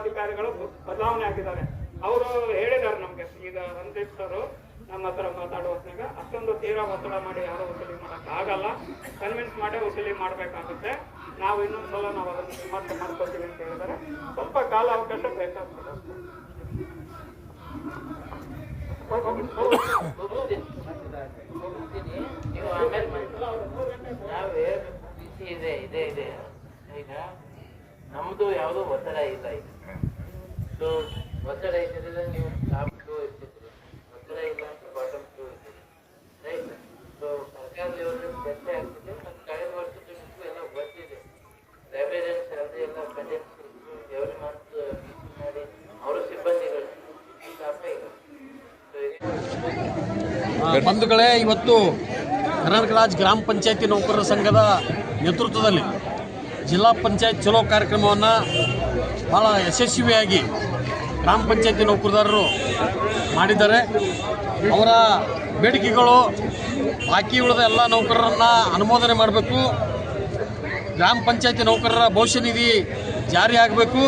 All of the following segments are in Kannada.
ಅಧಿಕಾರಿಗಳು ಬದಲಾವಣೆ ಆಗಿದ್ದಾರೆ. ಅವರು ಹೇಳಿದ್ದಾರೆ ನಮ್ಗೆ. ಈಗ ರಂಜಿತ್ ಸರ್ ನಮ್ಮ ಹತ್ರ ಮಾತಾಡುವ ಹೊತ್ನಾಗ ಅಷ್ಟೊಂದು ತೀರಾ ಒತ್ತಡ ಮಾಡಿ ಯಾರು ವಸೂಲಿ ಮಾಡಕ್ ಆಗಲ್ಲ. ಕನ್ವಿನ್ಸ್ ಮಾಡಿ ವಸೂಲಿ ಮಾಡ್ಬೇಕಾಗುತ್ತೆ. ನಾವು ಇನ್ನೊಂದು ಸಲ ನಾವು ಅದನ್ನು ವಿಮರ್ಶೆ ಮಾಡ್ಕೊತೀವಿ ಅಂತ ಹೇಳಿದರೆ ಸ್ವಲ್ಪ ಕಾಲ ಅವಕಾಶ ಬೇಕಾಗ್ತದೆ ಇದೆ ಇದೆ ಇದೆ. ಈಗ ನಮ್ದು ಯಾವುದೋ ಒತ್ತಡ ಇಲ್ಲ ಈಗ. ಸೊ ಒತ್ತಡ ಇದ್ದಿದ್ರೆ ನೀವು ಟಾಪ್ ಟೂ ಇರ್ತಿದ್ರಿ ಒತ್ತಡ ಇಲ್ಲ ಅಂತ ಬಾಟಮ್ ಟೂ ಇರ್ತಿದ್ರು ರೈಟ್ ಸೊ ಸರ್ಕಾರ ಲೆವೆಲ್ ಚರ್ಚೆ ಆಗ್ತಿದೆ ಮತ್ತು ಕಳೆದ ವರ್ಷದಿಂದ ಎಲ್ಲ ಬಂದಿದೆ ಲೈಬ್ರರಿಯನ್ ಸ್ಯಾಲ್ರಿ ಎಲ್ಲ ಬಜೆಟ್ ಎವ್ರಿ ಮಂತ್ ಮಾಡಿ ಅವರು ಸಿಬ್ಬಂದಿಗಳು ಸ್ಟಾಫ್ ಬಂಧುಗಳೇ, ಇವತ್ತು ಕರ್ನಾಟಕ ರಾಜ್ಯ ಗ್ರಾಮ ಪಂಚಾಯತಿ ನೌಕರರ ಸಂಘದ ನೇತೃತ್ವದಲ್ಲಿ ಜಿಲ್ಲಾ ಪಂಚಾಯತ್ ಚಲೋ ಕಾರ್ಯಕ್ರಮವನ್ನು ಭಾಳ ಯಶಸ್ವಿಯಾಗಿ ಗ್ರಾಮ ಪಂಚಾಯತಿ ನೌಕರದಾರರು ಮಾಡಿದ್ದಾರೆ. ಅವರ ಬೇಡಿಕೆಗಳು ಬಾಕಿ ಉಳಿದ ಎಲ್ಲ ನೌಕರರನ್ನು ಅನುಮೋದನೆ ಮಾಡಬೇಕು. ಗ್ರಾಮ ಪಂಚಾಯತಿ ನೌಕರರ ಭವಿಷ್ಯ ನಿಧಿ ಜಾರಿ ಆಗಬೇಕು.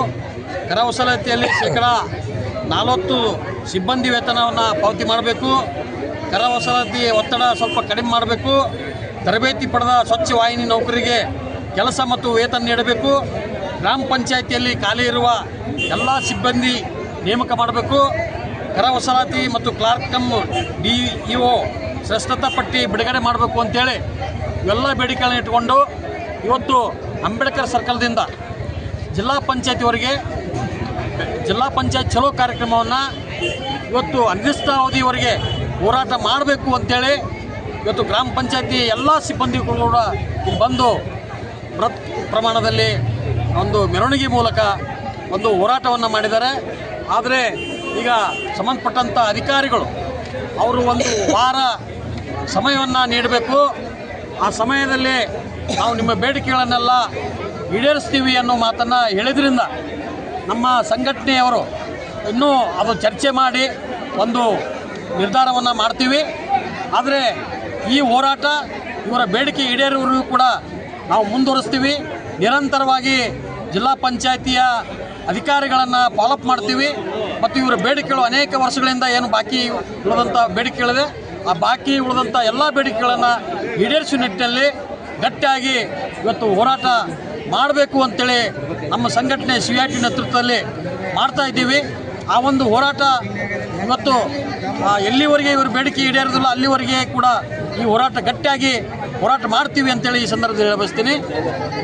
ಕರ ವಸೂಲಾತಿಯಲ್ಲಿ ಶೇಕಡ ನಲವತ್ತು ಸಿಬ್ಬಂದಿ ವೇತನವನ್ನು ಪಾವತಿ ಮಾಡಬೇಕು. ಕರವಸಲತಿ ವಸೂಲಾತಿ ಒತ್ತಡ ಸ್ವಲ್ಪ ಕಡಿಮೆ ಮಾಡಬೇಕು. ತರಬೇತಿ ಪಡೆದ ಸ್ವಚ್ಛ ವಾಹಿನಿ ನೌಕರಿಗೆ ಕೆಲಸ ಮತ್ತು ವೇತನ ನೀಡಬೇಕು. ಗ್ರಾಮ ಪಂಚಾಯತಿಯಲ್ಲಿ ಖಾಲಿ ಇರುವ ಎಲ್ಲ ಸಿಬ್ಬಂದಿ ನೇಮಕ ಮಾಡಬೇಕು. ಕರ ವಸಲಾತಿ ಮತ್ತು clerk cum D E O ಶ್ರೇಷ್ಠತಾ ಪಟ್ಟಿ ಬಿಡುಗಡೆ ಮಾಡಬೇಕು ಅಂತೇಳಿ ಇವೆಲ್ಲ ಬೇಡಿಕೆಗಳನ್ನ ಇಟ್ಕೊಂಡು ಇವತ್ತು ಅಂಬೇಡ್ಕರ್ ಸರ್ಕಲ್ದಿಂದ ಜಿಲ್ಲಾ ಪಂಚಾಯತಿವರೆಗೆ ಜಿಲ್ಲಾ ಪಂಚಾಯತ್ ಚಲೋ ಕಾರ್ಯಕ್ರಮವನ್ನು ಇವತ್ತು ಅನಿರ್ದಿಷ್ಟಾವಧಿವರೆಗೆ ಹೋರಾಟ ಮಾಡಬೇಕು ಅಂತೇಳಿ ಇವತ್ತು ಗ್ರಾಮ ಪಂಚಾಯತಿ ಎಲ್ಲ ಸಿಬ್ಬಂದಿಗಳು ಕೂಡ ಬಂದು ಬೃಹತ್ ಪ್ರಮಾಣದಲ್ಲಿ ಒಂದು ಮೆರವಣಿಗೆ ಮೂಲಕ ಒಂದು ಹೋರಾಟವನ್ನು ಮಾಡಿದ್ದಾರೆ. ಆದರೆ ಈಗ ಸಂಬಂಧಪಟ್ಟಂಥ ಅಧಿಕಾರಿಗಳು ಅವರು ಒಂದು ವಾರ ಸಮಯವನ್ನು ನೀಡಬೇಕು. ಆ ಸಮಯದಲ್ಲಿ ನಾವು ನಿಮ್ಮ ಬೇಡಿಕೆಗಳನ್ನೆಲ್ಲ ಈಡೇರಿಸ್ತೀವಿ ಅನ್ನೋ ಮಾತನ್ನು ಹೇಳಿದ್ರಿಂದ ನಮ್ಮ ಸಂಘಟನೆಯವರು ಇನ್ನೂ ಅದು ಚರ್ಚೆ ಮಾಡಿ ಒಂದು ನಿರ್ಧಾರವನ್ನು ಮಾಡ್ತೀವಿ. ಆದರೆ ಈ ಹೋರಾಟ ಇವರ ಬೇಡಿಕೆ ಈಡೇರುವವರಿಗೂ ಕೂಡ ನಾವು ಮುಂದುವರಿಸ್ತೀವಿ. ನಿರಂತರವಾಗಿ ಜಿಲ್ಲಾ ಪಂಚಾಯಿತಿಯ ಅಧಿಕಾರಿಗಳನ್ನು ಫಾಲೋಅಪ್ ಮಾಡ್ತೀವಿ. ಮತ್ತು ಇವರ ಬೇಡಿಕೆಗಳು ಅನೇಕ ವರ್ಷಗಳಿಂದ ಏನು ಬಾಕಿ ಉಳಿದಂಥ ಬೇಡಿಕೆಗಳಿದೆ. ಆ ಬಾಕಿ ಉಳಿದಂಥ ಎಲ್ಲ ಬೇಡಿಕೆಗಳನ್ನು ಈಡೇರಿಸುವ ನಿಟ್ಟಿನಲ್ಲಿ ಗಟ್ಟಿಯಾಗಿ ಇವತ್ತು ಹೋರಾಟ ಮಾಡಬೇಕು ಅಂತೇಳಿ ನಮ್ಮ ಸಂಘಟನೆ ಸಿ ಐ ಟಿ ನೇತೃತ್ವದಲ್ಲಿ ಮಾಡ್ತಾ ಇದ್ದೀವಿ. ಆ ಒಂದು ಹೋರಾಟ ಇವತ್ತು ಎಲ್ಲಿವರೆಗೆ ಇವರು ಬೇಡಿಕೆ ಈಡೇರೋದಿಲ್ಲ, ಅಲ್ಲಿವರೆಗೆ ಕೂಡ ಈ ಹೋರಾಟ ಗಟ್ಟಿಯಾಗಿ ಹೋರಾಟ ಮಾಡ್ತೀವಿ ಅಂತೇಳಿ ಈ ಸಂದರ್ಭದಲ್ಲಿ ಹೇಳಬಯಸ್ತೀನಿ.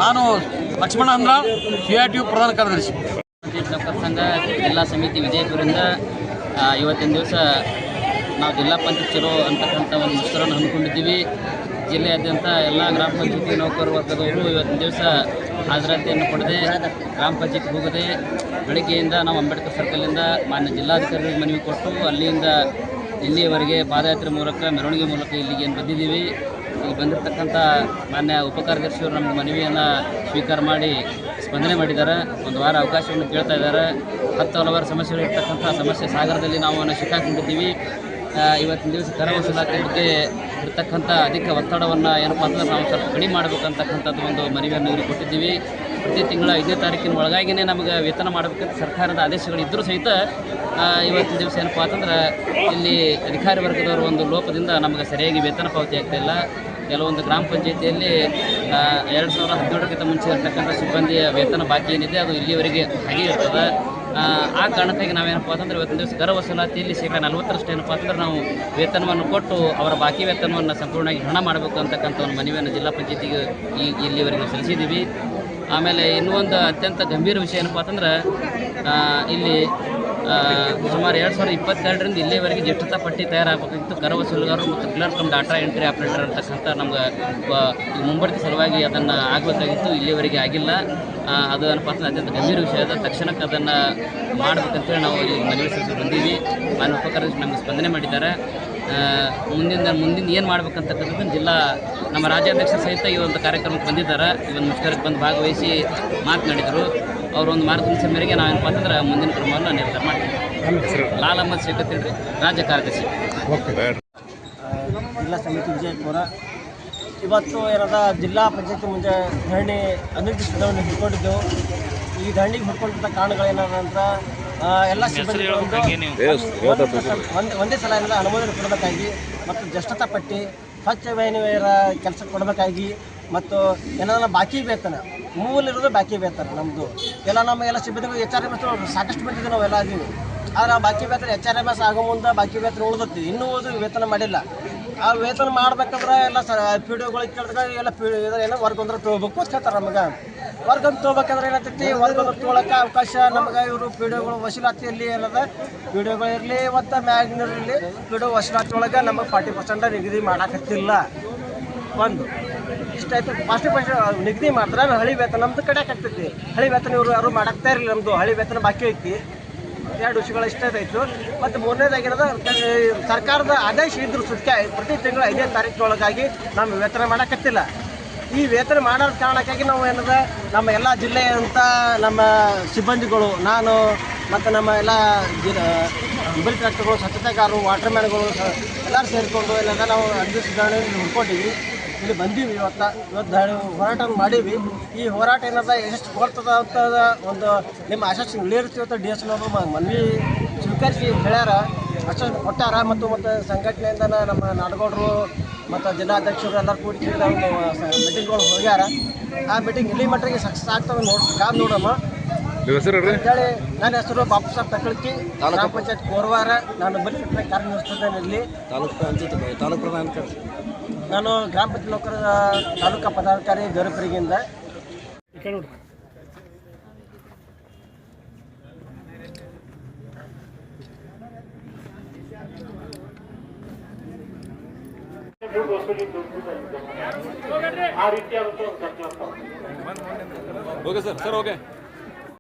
ನಾನು ಲಕ್ಷ್ಮಣ ಅಂದ್ರ ಸಿ ಐ ಟಿ ಯು ಪ್ರಧಾನ ಕಾರ್ಯದರ್ಶಿ. ಸಂಘ, ಜಿಲ್ಲಾ ಸಮಿತಿ ವಿಜಯಪುರದಿಂದ ಇವತ್ತಿನ ದಿವಸ ನಾವು ಜಿಲ್ಲಾ ಪಂಚಾಯತ್ ಚಲೋ ಅಂತಕ್ಕಂಥ ಒಂದು ಮುಷ್ಕರನ್ನು ಹಮ್ಮಿಕೊಂಡಿದ್ದೀವಿ. ಜಿಲ್ಲೆಯಾದ್ಯಂತ ಎಲ್ಲ ಗ್ರಾಮ ಪಂಚಾಯತಿ ನೌಕರ ವರ್ಗದವರು ಇವತ್ತಿನ ದಿವಸ ಹಾಜರಾತಿಯನ್ನು ಪಡೆದೇ, ಗ್ರಾಮ ಪಂಚಾಯತ್ ಹೋಗದೆ, ಬೆಳಗ್ಗೆಯಿಂದ ನಾವು ಅಂಬೇಡ್ಕರ್ ಸರ್ಕಲಿಂದ ಮಾನ್ಯ ಜಿಲ್ಲಾಧಿಕಾರಿಗಳಿಗೆ ಮನವಿ ಕೊಟ್ಟು ಅಲ್ಲಿಂದ ಇಲ್ಲಿಯವರೆಗೆ ಪಾದಯಾತ್ರೆ ಮೂಲಕ, ಮೆರವಣಿಗೆ ಮೂಲಕ ಇಲ್ಲಿಗೆ ಬಂದಿದ್ದೀವಿ? ಇಲ್ಲಿ ಬಂದಿರತಕ್ಕಂಥ ಮಾನ್ಯ ಉಪಕಾರ್ಯದರ್ಶಿಯವರು ನಮ್ಮ ಮನವಿಯನ್ನು ಸ್ವೀಕಾರ ಮಾಡಿ ಸ್ಪಂದನೆ ಮಾಡಿದ್ದಾರೆ. ಒಂದು ವಾರ ಅವಕಾಶವನ್ನು ಕೇಳ್ತಾ ಇದ್ದಾರೆ. ಹತ್ತು ಹಲವಾರು ಸಮಸ್ಯೆಗಳು ಇರ್ತಕ್ಕಂಥ ಸಮಸ್ಯೆ ಸಾಗರದಲ್ಲಿ ನಾವು ಅವನ್ನ ಸಿಕ್ಕಾಕೊಂಡಿದ್ದೀವಿ. ಇವತ್ತಿನ ದಿವಸ ಕರ ವಸೂಲಾತಿ ಬಗ್ಗೆ ಇರ್ತಕ್ಕಂಥ ಅಧಿಕ ಒತ್ತಡವನ್ನು ಏನಪ್ಪ ಅಂದ್ರೆ ನಾವು ಸ್ವಲ್ಪ ಕಡಿಮೆ ಮಾಡಬೇಕಂತಕ್ಕಂಥದ್ದು ಒಂದು ಮನವಿಯನ್ನು ಇವರಿಗೆ ಕೊಟ್ಟಿದ್ದೀವಿ. ಪ್ರತಿ ತಿಂಗಳ ಐದನೇ ತಾರೀಕಿನ ಒಳಗಾಗಿನೇ ನಮಗೆ ವೇತನ ಮಾಡಬೇಕಂತ ಸರ್ಕಾರದ ಆದೇಶಗಳು ಇದ್ದರೂ ಸಹಿತ ಇವತ್ತಿನ ದಿವಸ ಏನಪ್ಪ ಅಂತಂದ್ರೆ ಇಲ್ಲಿ ಅಧಿಕಾರಿ ವರ್ಗದವರು ಒಂದು ಲೋಪದಿಂದ ನಮಗೆ ಸರಿಯಾಗಿ ವೇತನ ಪಾವತಿ ಆಗ್ತಾಯಿಲ್ಲ ಕೆಲವೊಂದು ಗ್ರಾಮ ಪಂಚಾಯಿತಿಯಲ್ಲಿ ಎರಡು ಸಾವಿರದ ಹದಿನೇಳಕ್ಕಿಂತ ಮುಂಚೆ ಇರ್ತಕ್ಕಂಥ ಸಿಬ್ಬಂದಿಯ ವೇತನ ಬಾಕಿ ಏನಿದೆ ಅದು ಇಲ್ಲಿವರೆಗೆ ಹಾಗೆ ಇರ್ತದೆ. ಆ ಕಾರಣಕ್ಕಾಗಿ ನಾವೇನಪ್ಪ ಅಂತಂದ್ರೆ ಇವತ್ತಿನ ದಿವಸ ದರ ವಸೂಲಾತಿಯಲ್ಲಿ ಶೇಕಡ ನಲವತ್ತರಷ್ಟು ಏನಪ್ಪ ಅಂತಂದ್ರೆ ನಾವು ವೇತನವನ್ನು ಕೊಟ್ಟು ಅವರ ಬಾಕಿ ವೇತನವನ್ನು ಸಂಪೂರ್ಣವಾಗಿ ಹಣ ಮಾಡಬೇಕು ಅಂತಕ್ಕಂಥ ಒಂದು ಮನವಿಯನ್ನು ಜಿಲ್ಲಾ ಪಂಚಾಯತಿಗೆ ಈ ಇಲ್ಲಿವರೆಗೆ ಸಲ್ಲಿಸಿದ್ದೀವಿ. ಆಮೇಲೆ ಇನ್ನೂ ಒಂದು ಅತ್ಯಂತ ಗಂಭೀರ ವಿಷಯ ಏನಪ್ಪ ಅಂತಂದ್ರೆ ಇಲ್ಲಿ ಸುಮಾರು ಎರಡು ಸಾವಿರದ ಇಪ್ಪತ್ತೆರಡರಿಂದ ಇಲ್ಲಿವರೆಗೆ ಜ್ಯೇಷ್ಠತಾ ಪಟ್ಟಿ ತಯಾರಾಗಬೇಕಾಗಿತ್ತು. ಕರ ವಸೂಲುಗಾರರು ಮತ್ತು clerk cum data entry operator ಅಂತಕ್ಕಂಥ ನಮ್ಗೆ ಮುಂಬಡ್ತಿ ಸಲುವಾಗಿ ಅದನ್ನು ಆಗಬೇಕಾಗಿತ್ತು. ಇಲ್ಲಿವರೆಗೆ ಆಗಿಲ್ಲ. ಅದು ಏನಪ್ಪ ಅಂತಂದ್ರೆ ಅತ್ಯಂತ ಗಂಭೀರ ವಿಷಯ ಅದ. ತಕ್ಷಣಕ್ಕೆ ಅದನ್ನು ಮಾಡಬೇಕಂತೇಳಿ ನಾವು ಇಲ್ಲಿ ಮನವಿ ಸಲ್ಲಿಸಿ ಬಂದೀವಿ. ಮಾನ್ಯ ಉಪಕರಣ ನಮಗೆ ಸ್ಪಂದನೆ ಮಾಡಿದ್ದಾರೆ. ಮುಂದಿನ ಮುಂದಿನ ಏನು ಮಾಡ್ಬೇಕಂತಕ್ಕಂಥದ್ದು ಜಿಲ್ಲಾ ನಮ್ಮ ರಾಜ್ಯಾಧ್ಯಕ್ಷ ಸಹಿತ ಈ ಒಂದು ಕಾರ್ಯಕ್ರಮಕ್ಕೆ ಬಂದಿದ್ದಾರೆ. ಈ ಒಂದು ಮುಷ್ಕರಕ್ಕೆ ಬಂದು ಭಾಗವಹಿಸಿ ಮಾತನಾಡಿದರು. ಅವರು ಒಂದು ಮಾರ್ಗದರ್ಶನ ಮೇರೆಗೆ ನಾವೇನಪ್ಪ ಅಂತಂದ್ರೆ ಮುಂದಿನ ಕ್ರಮವನ್ನು ನಿರ್ಧಾರ ಮಾಡ್ತೀವಿ. ಲಾಲ್ ಅಹಮದ್ ಶೇಖತ್ ಹೇಳ್ರಿ ರಾಜ್ಯ ಕಾರ್ಯದರ್ಶಿ. ಜಿಲ್ಲಾ ಸಮಿತಿ ವಿಜಯಪುರ. ಇವತ್ತು ಏನದ, ಜಿಲ್ಲಾ ಪಂಚಾಯತ್ ಮುಂದೆ ಧರಣಿ ಅನಿರ್ದಿಷ್ಟವನ್ನು ಹಿಡ್ಕೊಂಡಿದ್ದೆವು. ಈ ದಂಡಿಗೆ ಹುಡ್ಕೊಂಡಂಥ ಕಾರಣಗಳೇನಂದ್ರೆ ಎಲ್ಲ ಸಿಬ್ಬಂದಿ ಒಂದೇ ಒಂದೇ ಸಲ ಎಲ್ಲ ಅನುಮೋದನೆ ಕೊಡಬೇಕಾಗಿ ಮತ್ತು ಜಷ್ಟತಾ ಪಟ್ಟಿ ಸ್ವಚ್ಛ ವಾಹಿನಿಯರ ಕೆಲಸ ಕೊಡಬೇಕಾಗಿ ಮತ್ತು ಏನಾದ್ರು ಬಾಕಿ ವೇತನ ಮೂಲ ಇರೋದು ಬಾಕಿ ವೇತನ ನಮ್ಮದು ಎಲ್ಲ ನಮ್ಮ ಎಲ್ಲ ಸಿಬ್ಬಂದಿಗಳು ಎಚ್ ಆರ್ ಎಂ ಎಸ್ ಸಾಕಷ್ಟು ಬಂದಿದ್ದೀವಿ ನಾವು ಎಲ್ಲ ಅದೀವಿ ಆದ್ರೆ ಆ ಬಾಕಿ ವೇತನ ಎಚ್ ಆರ್ ಎಂ ಎಸ್ ಆಗೋ ಮುಂದೆ ಬಾಕಿ ವೇತನ ಉಳಿದತ್ತಿ ಇನ್ನೂ ಓದು ವೇತನ ಮಾಡಿಲ್ಲ. ಆ ವೇತನ ಮಾಡ್ಬೇಕಂದ್ರೆ ಎಲ್ಲ ಸ ಪಿ ಡಿ ಒಗಳಿಗೆ ಕೇಳಿದಾಗ ಎಲ್ಲ ಪಿ ಏನೋ ವರ್ಗ ಅಂದ್ರೆ ತೊಗೋಬೇಕು ಅಂತ ಹೇಳ್ತಾರೆ ನಮಗೆ. ವರ್ಗ ಹೋಗ್ಬೇಕಾದ್ರೆ ಏನಾಗ್ತೈತಿ ವರ್ಗ ತೊಗೊಳಕ್ಕೆ ಅವಕಾಶ ನಮಗೆ ಇವರು ಪಿ ಡಿ ಒಗಳು ವಸೂಲಾತಿಯಲ್ಲಿ ಏನದ? ಒಗಳು ಇರಲಿ ಮತ್ತು ಮ್ಯಾಗ್ನರಲ್ಲಿ ಪಿ ಡಿ ಒ ವಸೂಲಾತಿ ಒಳಗೆ ನಮಗೆ ಫಾರ್ಟಿ ಪರ್ಸೆಂಟ್ ನಿಗದಿ ಮಾಡಾಕತ್ತಿಲ್ಲ. ಒಂದು. ಇಷ್ಟಾಯ್ತು ಫಾರ್ಟಿ ಪರ್ಸೆಂಟ್ ನಿಗದಿ ಮಾಡಿದ್ರೆ ಹಳಿ ವೇತನ ನಮ್ದು ಕಡೆಯಕ್ಕೆ ಹಳಿ ವೇತನ ಇವರು ಯಾರು ಮಾಡಾಕ್ತಾ ಇರಲಿಲ್ಲ ನಮ್ಮದು ಹಳಿ ವೇತನ ಬಾಕಿ ಐತಿ. ಎರಡು ವಿಷಯಗಳ ಇಷ್ಟಾಯ್ತು ಮತ್ತು ಮೂರನೇದಾಗಿರೋದು ಸರ್ಕಾರದ ಆದೇಶ ಇದ್ರೂ ಸುತ್ತ ಪ್ರತಿ ತಿಂಗಳು ಐದನೇ ತಾರೀಕಿನೊಳಗಾಗಿ ನಮ್ಮ ವೇತನ ಮಾಡಕತ್ತಿಲ್ಲ. ಈ ವೇತನ ಮಾಡೋ ಕಾರಣಕ್ಕಾಗಿ ನಾವು ಏನದ ನಮ್ಮ ಎಲ್ಲ ಜಿಲ್ಲೆಯಂಥ ನಮ್ಮ ಸಿಬ್ಬಂದಿಗಳು, ನಾನು ಮತ್ತು ನಮ್ಮ ಎಲ್ಲ ಜಿಲ್ಲ ಟ್ರ್ಯಾಕ್ಟರ್ಗಳು ಸ್ವಚ್ಛತೆಗಾರರು ವಾಟರ್ ಮ್ಯಾನ್ಗಳು ಎಲ್ಲರೂ ಸೇರಿಕೊಂಡು ಇಲ್ಲೆಲ್ಲ ನಾವು ಅರ್ಜಿ ಸುಧಾರಣೆ ಹುಡ್ಕೊಂಡಿವಿ ಇಲ್ಲಿ ಬಂದೀವಿ ಇವತ್ತು. ಇವತ್ತು ಹೋರಾಟ ಮಾಡೀವಿ ಈ ಹೋರಾಟ ಏನದ ಎಷ್ಟು ಕೊಡ್ತದ ಅಂತ ಒಂದು ನಿಮ್ಮ ಆಶಾಕ್ಷೆ ಇಳಿಯಿರ್ತೀವಿ ಅಂತ ಡಿ ಎಸ್ ಅವರು ಮನವಿ ಸ್ವೀಕರಿಸಿ ಹೇಳ್ಯಾರ. ಅಷ್ಟು ಕೊಟ್ಟಾರ ಮತ್ತು ಮತ್ತು ಸಂಘಟನೆಯಿಂದ ನಮ್ಮ ನಾಡಗೌಡರು ಮತ್ತು ಜಿಲ್ಲಾಧ್ಯಕ್ಷರು ಎಲ್ಲರೂ ಕೂಡಿ ಒಂದು ಮೀಟಿಂಗ್ಗಳು ಹೋಗ್ಯಾರ. ಆ ಮೀಟಿಂಗ್ ಇಲ್ಲಿ ಮಟ್ಟಿಗೆ ಸಕ್ಸಸ್ ಆಗ್ತದೆ ನೋಡಿ ಕಾಮ್ ನೋಡಮ್ಮ. ಅಂತೇಳಿ ನನ್ನ ಹೆಸರು ಬಾಪು ಸಾಬ್ ತಕಳ್ಕಿ. ಗ್ರಾಮ ಪಂಚಾಯತ್ ಕೋರವಾರ. ನಾನು ಬರೀ ಕಾರ್ಯನಿರ್ವಹಿಸ್ತಿದ್ದೇನೆ ಇಲ್ಲಿ. ತಾಲೂಕು ಪಂಚಾಯತ್ ತಾಲೂಕು ಪ್ರಧಾನ ನಾನು ಗ್ರಾಮ ಪಂಚಾಯತ್ ನೌಕರ ತಾಲೂಕಾ ಪದಾಧಿಕಾರಿ ಗರುಪರಿಗಿಂದ. ದುಡ್ಡು ವಸೂಲಿ ದುಡ್ಡು ಆ ರೀತಿಯಾದಂಥ ಒಂದು ಘಟನೆ ಆಗ್ತಾವೆ ಓಕೆ ಸರ್ ಸರ್ ಓಕೆ